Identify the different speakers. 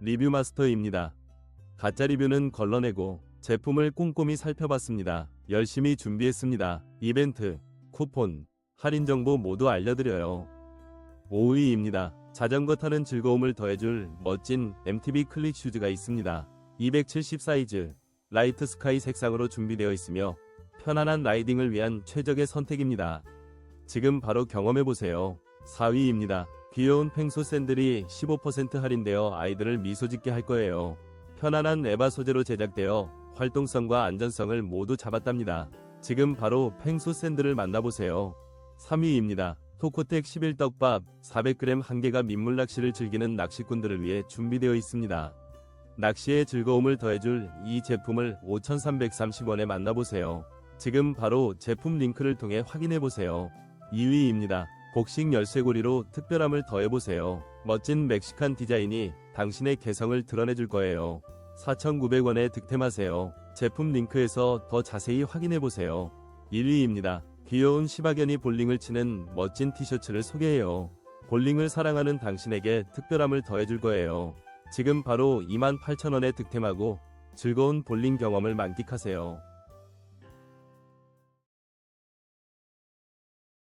Speaker 1: 리뷰 마스터입니다. 가짜 리뷰는 걸러내고 제품을 꼼꼼히 살펴봤습니다. 열심히 준비했습니다. 이벤트, 쿠폰, 할인 정보 모두 알려드려요. 5위입니다. 자전거 타는 즐거움을 더해줄 멋진 MTB 클릭 슈즈가 있습니다. 270 사이즈, 라이트 스카이 색상으로 준비되어 있으며 편안한 라이딩을 위한 최적의 선택입니다. 지금 바로 경험해보세요. 4위입니다. 귀여운 펭수 샌들이 15% 할인되어 아이들을 미소 짓게 할 거예요. 편안한 에바 소재로 제작되어 활동성과 안전성을 모두 잡았답니다. 지금 바로 펭수 샌들을 만나보세요. 3위입니다. 토코텍 11떡밥 400g 한 개가 민물 낚시를 즐기는 낚시꾼들을 위해 준비되어 있습니다. 낚시의 즐거움을 더해줄 이 제품을 5,330원에 만나보세요. 지금 바로 제품 링크를 통해 확인해보세요. 2위입니다. 복식 열쇠고리로 특별함을 더해보세요. 멋진 멕시칸 디자인이 당신의 개성을 드러내줄 거예요. 4,900원에 득템하세요. 제품 링크에서 더 자세히 확인해보세요. 1위입니다. 귀여운 시바견이 볼링을 치는 멋진 티셔츠를 소개해요. 볼링을 사랑하는 당신에게 특별함을 더해줄 거예요. 지금 바로 28,000원에 득템하고 즐거운 볼링 경험을 만끽하세요.